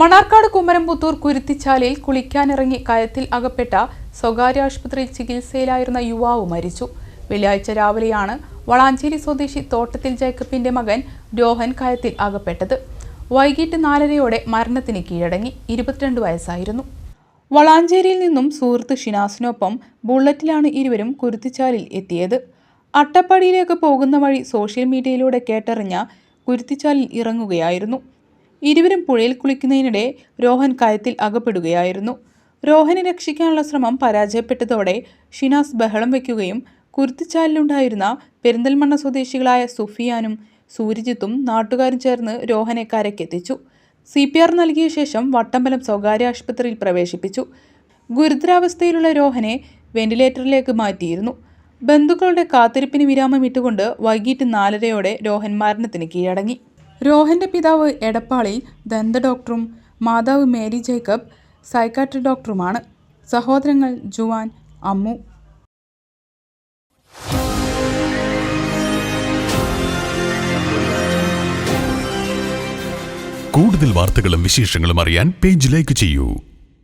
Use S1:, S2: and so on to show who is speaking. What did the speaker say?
S1: മണാർക്കാട് കുമരംപുത്തൂർ കുരുത്തിച്ചാലിൽ കുളിക്കാനിറങ്ങി കയത്തിൽ അകപ്പെട്ട സ്വകാര്യ ആശുപത്രിയിൽ ചികിത്സയിലായിരുന്ന യുവാവ് മരിച്ചു. വെള്ളിയാഴ്ച രാവിലെയാണ് വളാഞ്ചേരി സ്വദേശി തോട്ടത്തിൽ ജേക്കബിന്റെ മകൻ രോഹൻ കയത്തിൽ അകപ്പെട്ടത്. വൈകിട്ട് നാലരയോടെ മരണത്തിന് കീഴടങ്ങി. ഇരുപത്തിരണ്ട് വയസ്സായിരുന്നു. വളാഞ്ചേരിയിൽ നിന്നും സുഹൃത്ത് ഷിനാസിനൊപ്പം ബുള്ളറ്റിലാണ് ഇരുവരും കുരുത്തിച്ചാലിൽ എത്തിയത്. അട്ടപ്പാടിയിലേക്ക് പോകുന്ന വഴി സോഷ്യൽ മീഡിയയിലൂടെ കേട്ടറിഞ്ഞ കുരുത്തിച്ചാലിൽ ഇറങ്ങുകയായിരുന്നു. ഇരുവരും പുഴയിൽ കുളിക്കുന്നതിനിടെ രോഹൻ കയത്തിൽ അകപ്പെടുകയായിരുന്നു. രോഹനെ രക്ഷിക്കാനുള്ള ശ്രമം പരാജയപ്പെട്ടതോടെ ഷിനാസ് ബഹളം വയ്ക്കുകയും കുരുത്തിച്ചാലിലുണ്ടായിരുന്ന പെരിന്തൽമണ്ണ സ്വദേശികളായ സുഫിയാനും സൂര്യജിത്തും നാട്ടുകാരും ചേർന്ന് രോഹനെ കരയ്ക്കെത്തിച്ചു. സി പി ആർ നൽകിയ ശേഷം വട്ടമ്പലം സ്വകാര്യ ആശുപത്രിയിൽ പ്രവേശിപ്പിച്ചു. ഗുരുതരാവസ്ഥയിലുള്ള രോഹനെ വെന്റിലേറ്ററിലേക്ക് മാറ്റിയിരുന്നു. ബന്ധുക്കളുടെ കാത്തിരിപ്പിന് വിരാമം ഇട്ടുകൊണ്ട് വൈകിട്ട് നാലരയോടെ രോഹൻ മരണത്തിന് കീഴടങ്ങി. രോഹന്റെ പിതാവ് എടപ്പാളിൽ ദന്ത ഡോക്ടറും മാതാവ് മേരി ജേക്കബ് സൈക്കാട്രി ഡോക്ടറുമാണ്. സഹോദരങ്ങൾ ജുവാൻ അമ്മു.
S2: കൂടുതൽ വാർത്തകളും വിശേഷങ്ങളും അറിയാൻ പേജ് ലൈക്ക് ചെയ്യൂ.